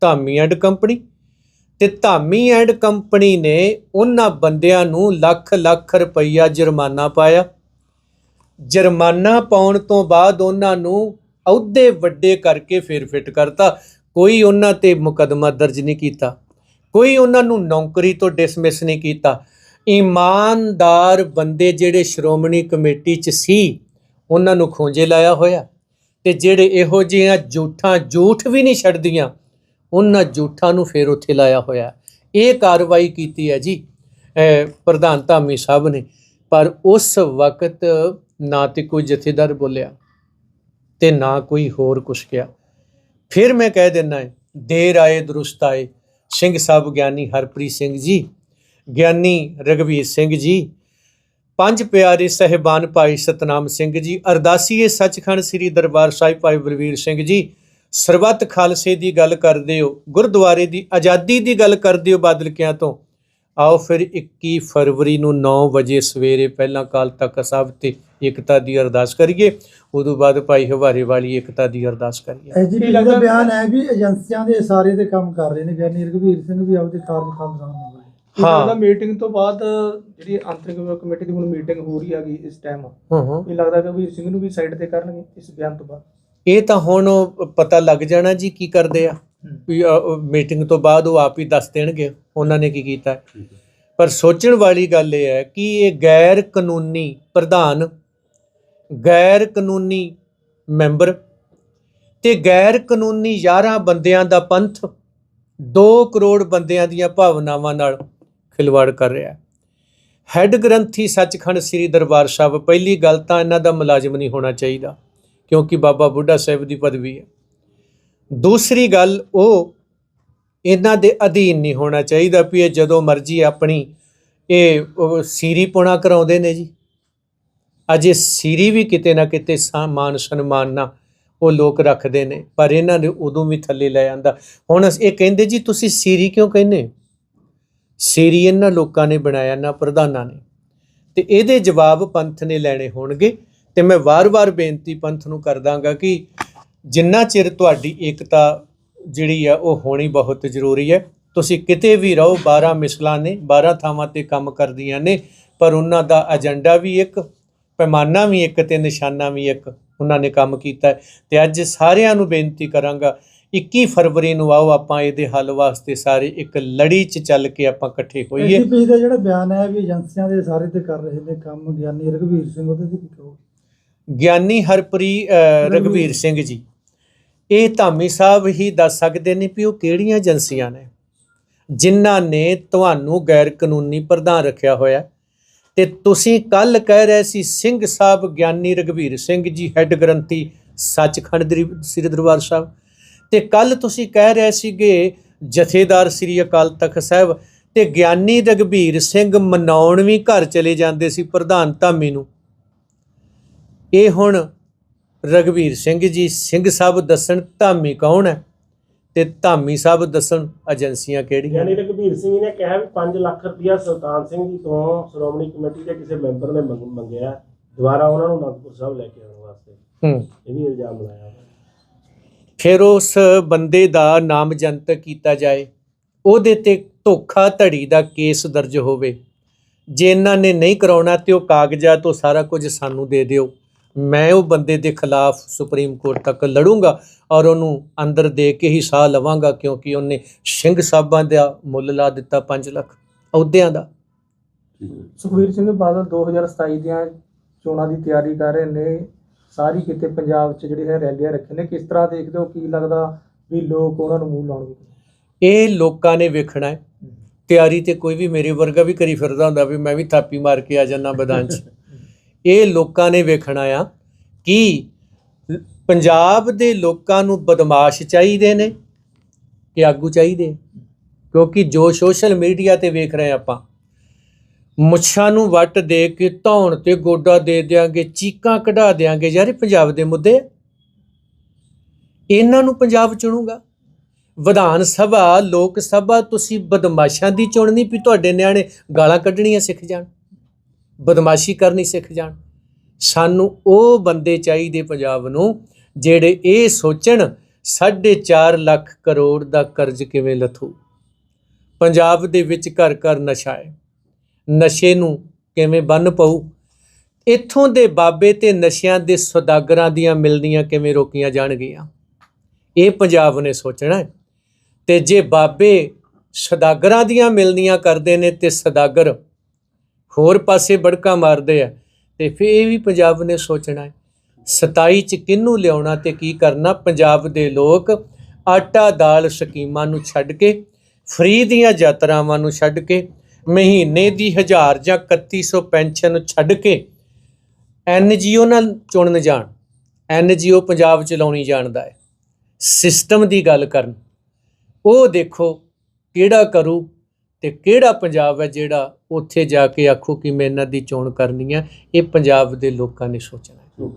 Speaker 1: Dhami and company. ਤੇ ਧਾਮੀ ਐਂਡ ਕੰਪਨੀ ਨੇ ਉਹਨਾਂ ਬੰਦਿਆਂ ਨੂੰ ਲੱਖ ਲੱਖ ਰੁਪਈਆ ਜੁਰਮਾਨਾ ਪਾਇਆ। ਜੁਰਮਾਨਾ ਪਾਉਣ ਤੋਂ ਬਾਅਦ ਉਹਨਾਂ ਨੂੰ ਅਹੁਦੇ ਵੱਡੇ ਕਰਕੇ ਫਿਰ ਫਿੱਟ ਕਰਤਾ। ਕੋਈ ਉਹਨਾਂ ਤੇ ਮੁਕਦਮਾ ਦਰਜ ਨਹੀਂ ਕੀਤਾ। ਕੋਈ ਉਹਨਾਂ ਨੂੰ ਨੌਕਰੀ ਤੋਂ ਡਿਸਮਿਸ ਨਹੀਂ ਕੀਤਾ। ਇਮਾਨਦਾਰ ਬੰਦੇ ਜਿਹੜੇ ਸ਼੍ਰੋਮਣੀ ਕਮੇਟੀ 'ਚ ਸੀ, ਉਹਨਾਂ ਨੂੰ ਖੋਂਜੇ ਲਾਇਆ ਹੋਇਆ। ਤੇ ਜਿਹੜੇ ਇਹੋ ਜਿਹੀਆਂ ਝੂਠਾਂ ਝੂਠ ਵੀ ਨਹੀਂ ਛੱਡਦੀਆਂ, ਉਹਨਾਂ ਝੂਠਾਂ ਨੂੰ ਫੇਰ ਉੱਥੇ ਲਾਇਆ ਹੋਇਆ ਇਹ ਕਾਰਵਾਈ ਕੀਤੀ ਹੈ ਜੀ ਪ੍ਰਧਾਨ ਧਾਮੀ ਸਾਹਿਬ ਨੇ। ਪਰ ਉਸ ਵਕਤ ਨਾ ਤੇ ਕੋਈ ਜਥੇਦਾਰ ਬੋਲਿਆ ਤੇ ਨਾ ਕੋਈ ਹੋਰ ਕੁਛ ਕਿਹਾ। ਫਿਰ ਮੈਂ ਕਹਿ ਦਿੰਦਾ ਦੇਰ ਆਏ, ਦਰੁਸਤ ਆਏ। ਸਿੰਘ ਸਾਹਿਬ ਗਿਆਨੀ ਹਰਪ੍ਰੀਤ ਸਿੰਘ ਜੀ, ਗਿਆਨੀ ਰਗਵੀਰ ਸਿੰਘ ਜੀ ਪੰਜ ਪਿਆਰੇ ਸਹਿਬਾਨ ਭਾਈ ਸਤਨਾਮ ਸਿੰਘ ਜੀ ਅਰਦਾਸੀਏ ਸੱਚਖੰਡ ਸ੍ਰੀ ਦਰਬਾਰ ਸਾਹਿਬ ਭਾਈ ਬਲਵੀਰ ਸਿੰਘ ਜੀ। ਸਰਬੱਤ ਖਾਲਸੇ ਦੀ ਗੱਲ ਕਰਦੇ ਹੋ ਗੁਰਦੁਆਰੇ ਦੀ ਆਜ਼ਾਦੀ ਦੀ ਗੱਲ ਕਰਦੇ ਹੋ ਬਾਦਲਕਿਆਂ ਤੋਂ। ਆਓ ਫਿਰ 21 ਫਰਵਰੀ ਨੂੰ 9 ਵਜੇ ਸਵੇਰੇ ਪਹਿਲਾਂ ਕਾਲ ਤੱਕ ਸਾਹਿਬ ਤੇ ਏਕਤਾ ਦੀ ਅਰਦਾਸ ਕਰੀਏ। ਉਦੋਂ ਬਾਅਦ ਭਾਈ ਹਵਾਰੇ ਵਾਲੀ ਏਕਤਾ ਦੀ ਅਰਦਾਸ ਕਰੀਏ।
Speaker 5: ਐਜੀਪੀ ਦਾ ਬਿਆਨ ਹੈ ਵੀ ਏਜੰਸੀਆਂ ਦੇ ਸਾਰੇ ਤੇ ਕੰਮ ਕਰ ਰਹੇ ਨੇ ਗਿਆਨੀ ਰਘਵੀਰ ਸਿੰਘ ਵੀ ਆਪਦੇ ਕਾਰਜਕਾਲ ਦੌਰਾਨ ਨੇ।
Speaker 1: ਹਾਂ।
Speaker 6: ਹਾਂ ਮੀਟਿੰਗ ਤੋਂ ਬਾਅਦ ਜਿਹੜੀ ਆਂਤਰਿਕ ਕਮੇਟੀ ਦੀ ਹੁਣ ਮੀਟਿੰਗ ਹੋ ਰਹੀ ਹੈਗੀ ਇਸ ਟਾਈਮ
Speaker 1: ਹੂੰ ਹੂੰ।
Speaker 6: ਇਹ ਲੱਗਦਾ ਕਿ ਵੀਰ ਸਿੰਘ ਨੂੰ ਵੀ ਸਾਈਡ ਤੇ ਕਰਨਗੇ ਇਸ ਬਿਆਨ ਤੋਂ ਬਾਅਦ।
Speaker 1: ਇਹ ਤਾਂ ਹੁਣ ਪਤਾ ਲੱਗ ਜਾਣਾ ਜੀ ਕੀ ਕਰਦੇ ਆ। ਵੀ ਮੀਟਿੰਗ ਤੋਂ ਬਾਅਦ ਉਹ ਆਪ ਹੀ ਦੱਸ ਦੇਣਗੇ ਉਹਨਾਂ ਨੇ ਕੀ ਕੀਤਾ ਪਰ ਸੋਚਣ ਵਾਲੀ ਗੱਲ ਇਹ ਹੈ ਕਿ ਇਹ ਗੈਰ ਕਾਨੂੰਨੀ ਪ੍ਰਧਾਨ ਗੈਰ ਕਾਨੂੰਨੀ ਮੈਂਬਰ ਤੇ ਗੈਰ ਕਾਨੂੰਨੀ 11 ਬੰਦਿਆਂ ਦਾ ਪੰਥ 2 ਕਰੋੜ ਬੰਦਿਆਂ ਦੀਆਂ ਭਾਵਨਾਵਾਂ ਨਾਲ ਖਿਲਵਾੜ ਕਰ ਰਿਹਾ ਹੈੱਡ ਗ੍ਰੰਥੀ ਸੱਚਖੰਡ ਸ੍ਰੀ ਦਰਬਾਰ ਸਾਹਿਬ, ਪਹਿਲੀ ਗੱਲ ਤਾਂ ਇਹਨਾਂ ਦਾ ਮੁਲਾਜ਼ਮ ਨਹੀਂ ਹੋਣਾ ਚਾਹੀਦਾ, ਕਿਉਂਕਿ ਬਾਬਾ ਬੁੱਢਾ ਸਾਹਿਬ ਦੀ ਪਦਵੀ ਹੈ। ਦੂਸਰੀ ਗੱਲ, ਉਹ ਇਹਨਾਂ ਦੇ ਅਧੀਨ ਨਹੀਂ ਹੋਣਾ ਚਾਹੀਦਾ ਵੀ ਇਹ ਜਦੋਂ ਮਰਜ਼ੀ ਆਪਣੀ ਇਹ ਸੀਰੀ ਪੁਣਾ ਕਰਾਉਂਦੇ ਨੇ ਜੀ। ਅਜੇ ਸੀਰੀ ਵੀ ਕਿਤੇ ਨਾ ਕਿਤੇ ਸਾ- ਮਾਨ ਸਨਮਾਨ ਨਾ ਉਹ ਲੋਕ ਰੱਖਦੇ ਨੇ, ਪਰ ਇਹਨਾਂ ਨੇ ਉਦੋਂ ਵੀ ਥੱਲੇ ਲੈ ਜਾਂਦਾ ਹੁਣ ਅਸ- ਇਹ ਕਹਿੰਦੇ ਜੀ, ਤੁਸੀਂ ਸੀਰੀ ਕਿਉਂ ਕਹਿੰਦੇ? ਸੇਰੀ ਇਹਨਾਂ ਲੋਕਾਂ ਨੇ ਬਣਾਇਆ ਨਾ ਪ੍ਰਧਾਨਾਂ ਨੇ। ਤੇ ਇਹਦੇ ਜਵਾਬ ਪੰਥ ਨੇ ਲੈਣੇ ਹੋਣਗੇ। ਤੇ ਮੈਂ ਵਾਰ-ਵਾਰ ਬੇਨਤੀ ਪੰਥ ਨੂੰ ਕਰਦਾਗਾ ਕਿ ਜਿੰਨਾ ਚਿਰ ਤੁਹਾਡੀ ਏਕਤਾ ਜਿਹੜੀ ਆ, ਉਹ ਹੋਣੀ ਬਹੁਤ ਜ਼ਰੂਰੀ ਹੈ। ਤੁਸੀਂ ਕਿਤੇ ਵੀ ਰਹੋ 12 ਮਿਸਲਾਂ ਨੇ 12 ਥਾਵਾਂ ਤੇ ਕੰਮ ਕਰਦੀਆਂ ਨੇ, ਪਰ ਉਹਨਾਂ ਦਾ ਏਜੰਡਾ ਵੀ ਇੱਕ, ਪੈਮਾਨਾ ਵੀ ਇੱਕ ਤੇ ਨਿਸ਼ਾਨਾ ਵੀ ਇੱਕ। ਉਹਨਾਂ ਨੇ ਕੰਮ ਕੀਤਾ ਹੈ। ਤੇ ਅੱਜ ਸਾਰਿਆਂ ਨੂੰ ਬੇਨਤੀ ਕਰਾਂਗਾ 21 ਫਰਵਰੀ ਨੂੰ ਆਓ ਆਪਾਂ ਇਹਦੇ ਹੱਲ ਵਾਸਤੇ ਸਾਰੇ ਇੱਕ ਲੜੀ 'ਚ ਚੱਲ ਕੇ ਆਪਾਂ ਇਕੱਠੇ ਹੋਈਏ।
Speaker 5: ਐਜੀਪੀ ਦਾ ਜਿਹੜਾ ਬਿਆਨ ਹੈ ਵੀ ਏਜੰਸੀਆਂ ਦੇ ਸਾਰੇ ਤੇ ਕਰ ਰਹੇ ਨੇ ਕੰਮ ਗਿਆਨੀ ਰਘਵੀਰ ਸਿੰਘ ਉਹਦੇ ਤੇ ਕੀ ਕਹੋ
Speaker 1: ਗਿਆਨੀ ਹਰਪ੍ਰੀ ਰਘਵੀਰ ਸਿੰਘ ਜੀ ਇਹ ਧਾਮੀ ਸਾਹਿਬ ਹੀ ਦੱਸ ਸਕਦੇ ਨੇ ਵੀ ਉਹ ਕਿਹੜੀਆਂ ਏਜੰਸੀਆਂ ਨੇ ਜਿਨ੍ਹਾਂ ਨੇ ਤੁਹਾਨੂੰ ਗੈਰ ਕਾਨੂੰਨੀ ਪ੍ਰਧਾਨ ਰੱਖਿਆ ਹੋਇਆ ਤੇ ਤੁਸੀਂ ਕੱਲ ਕਹਿ ਰਹੇ ਸੀ ਸਿੰਘ ਸਾਹਿਬ ਗਿਆਨੀ ਰਘਵੀਰ ਸਿੰਘ ਜੀ ਹੈੱਡ ਗ੍ਰੰਥੀ ਸੱਚਖੰਡ ਸ੍ਰੀ ਦਰਬਾਰ ਸਾਹਿਬ। ਤੇ ਕੱਲ ਤੁਸੀਂ ਕਹਿ ਰਹੇ ਸੀਗੇ ਜਥੇਦਾਰ ਸ੍ਰੀ ਅਕਾਲ ਤਖਤ ਸਾਹਿਬ ਤੇ ਗਿਆਨੀ ਰਘਬੀਰ ਸਿੰਘ ਮਨਾਉਣ ਵੀ ਘਰ ਚਲੇ ਜਾਂਦੇ ਸੀ ਪ੍ਰਧਾਨ ਧਾਮੀ ਨੂੰ ਇਹ ਹੁਣ ਰਗਵੀਰ ਸਿੰਘ ਜੀ ਸਿੰਘ ਸਾਹਿਬ ਦੱਸਣ ਧਾਮੀ ਕੌਣ ਹੈ ਤੇ ਧਾਮੀ ਸਾਹਿਬ ਦੱਸਣ ਏਜੰਸੀਆਂ ਕਿਹੜੀਆਂ
Speaker 4: ਯਾਨੀ? ਰਘਬੀਰ ਸਿੰਘ ਨੇ ਕਿਹਾ ਵੀ 5 ਲੱਖ ਰੁਪਇਆ ਸੁਲਤਾਨ ਸਿੰਘ ਜੀ ਤੋਂ ਸ਼੍ਰੋਮਣੀ ਕਮੇਟੀ ਦੇ ਕਿਸੇ ਮੈਂਬਰ ਨੇ ਮੰਗ- ਮੰਗਿਆ ਦੁਬਾਰਾ ਉਹਨਾਂ ਨੂੰ ਅਨੰਦਪੁਰ ਸਾਹਿਬ ਲੈ ਕੇ ਆਉਣ ਵਾਸਤੇ
Speaker 1: ਹੂੰ
Speaker 4: ਇਹ ਵੀ ਇਲਜ਼ਾਮ ਲਾਇਆ।
Speaker 1: ਫਿਰ ਉਸ ਬੰਦੇ ਦਾ ਨਾਮ ਜਨਤਕ ਕੀਤਾ ਜਾਏ ਉਹਦੇ ਤੇ ਧੋਖਾ ਧੜੀ ਦਾ ਕੇਸ ਦਰਜ ਹੋਵੇ। ਜੇ ਇਹਨਾਂ ਨੇ ਨਹੀਂ ਕਰਾਉਣਾ ਤੇ ਉਹ ਕਾਗਜ਼ਾਤ ਉਹ ਸਾਰਾ ਕੁਝ ਸਾਨੂੰ ਦੇ ਦਿਓ। ਮੈਂ ਉਹ ਬੰਦੇ ਦੇ ਖਿਲਾਫ ਸੁਪਰੀਮ ਕੋਰਟ ਤੱਕ ਲੜੂੰਗਾ ਔਰ ਉਹਨੂੰ ਅੰਦਰ ਦੇ ਕੇ ਹੀ ਸਾਹ ਲਵਾਂਗਾ ਕਿਉਂਕਿ ਉਹਨੇ ਸਿੰਘ ਸਾਹਿਬਾਂ ਦਾ ਮੁੱਲ ਲਾ ਦਿੱਤਾ 5 ਲੱਖ ਅਹੁਦਿਆਂ ਦਾ।
Speaker 6: ਸੁਖਵੀਰ ਸਿੰਘ ਬਾਦਲ 2027 ਦੀਆਂ ਚੋਣਾਂ ਦੀ ਤਿਆਰੀ ਕਰ ਰਹੇ ਨੇ। ਸਾਰੀ ਕਿਤੇ ਪੰਜਾਬ 'ਚ ਜਿਹੜੇ ਹੈ ਰੈਲੀਆਂ ਰੱਖੇ ਨੇ। ਕਿਸ ਤਰ੍ਹਾਂ ਦੇਖਦੇ ਹੋ? ਕੀ ਲੱਗਦਾ ਵੀ ਲੋਕ ਉਹਨਾਂ ਨੂੰ ਮੂੰਹ ਲਾਉਣਗੇ?
Speaker 1: ਇਹ ਲੋਕਾਂ ਨੇ ਵੇਖਣਾ ਹੈ। ਤਿਆਰੀ ਤੇ ਕੋਈ ਵੀ ਮੇਰੇ ਵਰਗਾ ਵੀ ਕਰੀ ਫਿਰਦਾ ਹੁੰਦਾ ਵੀ ਮੈਂ ਵੀ ਥਾਪੀ ਮਾਰ ਕੇ ਆ ਜਾਣਾ ਮੈਦਾਨ 'ਚ। ਇਹ ਲੋਕਾਂ ਨੇ ਵੇਖਣਾ ਆ ਕਿ ਪੰਜਾਬ ਦੇ ਲੋਕਾਂ ਨੂੰ ਬਦਮਾਸ਼ ਚਾਹੀਦੇ ਨੇ ਕਿ ਆਗੂ ਚਾਹੀਦੇ। ਕਿਉਂਕਿ ਜੋ ਸੋਸ਼ਲ ਮੀਡੀਆ ਤੇ ਵੇਖ ਰਹੇ ਆਪਾਂ ਮੁੱਛਾਂ ਨੂੰ ਵੱਟ ਦੇ ਕੇ ਧੌਣ ਤੇ ਗੋਡਾ ਦੇ ਦਿਆਂਗੇ, ਚੀਕਾਂ ਕਢਾ ਦਿਆਂਗੇ। ਯਾਰ ਇਹ ਪੰਜਾਬ ਦੇ ਮੁੱਦੇ ਇਹਨਾਂ ਨੂੰ ਪੰਜਾਬ ਚੁਣੂਗਾ। ਵਿਧਾਨ ਸਭਾ, ਲੋਕ ਸਭਾ, ਤੁਸੀਂ ਬਦਮਾਸ਼ਾਂ ਦੀ ਚੁਣਨੀ ਵੀ ਤੁਹਾਡੇ ਨਿਆਣੇ ਗਾਲਾਂ ਕੱਢਣੀਆਂ ਸਿੱਖ ਜਾਣ। ਬਦਮਾਸ਼ੀ ਕਰਨੀ ਸਿੱਖ ਜਾਣ। ਸਾਨੂੰ ਉਹ ਬੰਦੇ ਚਾਹੀਦੇ ਪੰਜਾਬ ਨੂੰ ਜਿਹੜੇ ਇਹ ਸੋਚਣ 4.5 ਲੱਖ ਕਰੋੜ ਦਾ ਕਰਜ਼ ਕਿਵੇਂ ਲਥੂ? ਪੰਜਾਬ ਦੇ ਵਿੱਚ ਘਰ ਘਰ ਨਸ਼ਾ ਹੈ। ਨਸ਼ੇ ਨੂੰ ਕਿਵੇਂ ਬੰਨ ਪਊ? ਇੱਥੋਂ ਦੇ ਬਾਬੇ ਤੇ ਨਸ਼ਿਆਂ ਦੇ ਸੌਦਾਗਰਾਂ ਦੀਆਂ ਮਿਲਣੀਆਂ ਕਿਵੇਂ ਰੋਕੀਆਂ ਜਾਣਗੀਆਂ? ਇਹ ਪੰਜਾਬ ਨੇ ਸੋਚਣਾ ਹੈ। ਤੇ ਜੇ ਬਾਬੇ ਸੌਦਾਗਰਾਂ ਦੀਆਂ ਮਿਲਣੀਆਂ ਕਰਦੇ ਨੇ ਤੇ ਸੌਦਾਗਰ ਹੋਰ ਪਾਸੇ ਬੜਕਾ ਮਾਰਦੇ ਆ, ਤੇ ਫਿਰ ਇਹ ਵੀ ਪੰਜਾਬ ਨੇ ਸੋਚਣਾ ਹੈ। 27 ਚ ਕਿਹਨੂੰ ਲਿਆਉਣਾ ਤੇ ਕੀ ਕਰਨਾ? ਪੰਜਾਬ ਦੇ ਲੋਕ ਆਟਾ ਦਾਲ ਸਕੀਮਾਂ ਨੂੰ ਛੱਡ ਕੇ, ਫ੍ਰੀ ਦੀਆਂ ਯਾਤਰਾਵਾਂ ਨੂੰ ਛੱਡ ਕੇ ਮਹੀਨੇ ਦੀ 1000 ਜਾਂ 3100 ਪੈਨਸ਼ਨ ਛੱਡ ਕੇ ਐਨਜੀਓ ਨਾਲ ਚੁਣਨ ਜਾਣ ਐਨਜੀਓ ਪੰਜਾਬ ਚਲਾਉਣੀ ਜਾਣਦਾ ਹੈ। ਸਿਸਟਮ ਦੀ ਗੱਲ ਕਰਨ, ਉਹ ਦੇਖੋ ਕਿਹੜਾ ਕਰੂ ਤੇ ਕਿਹੜਾ ਪੰਜਾਬ ਹੈ ਜਿਹੜਾ ਉੱਥੇ ਜਾ ਕੇ ਆਖੋ ਕਿ ਮੈਂ ਇਹਨਾਂ ਦੀ ਚੋਣ ਕਰਨੀ ਹੈ, ਇਹ ਪੰਜਾਬ ਦੇ ਲੋਕਾਂ ਨੇ ਸੋਚਣਾ ਹੈ।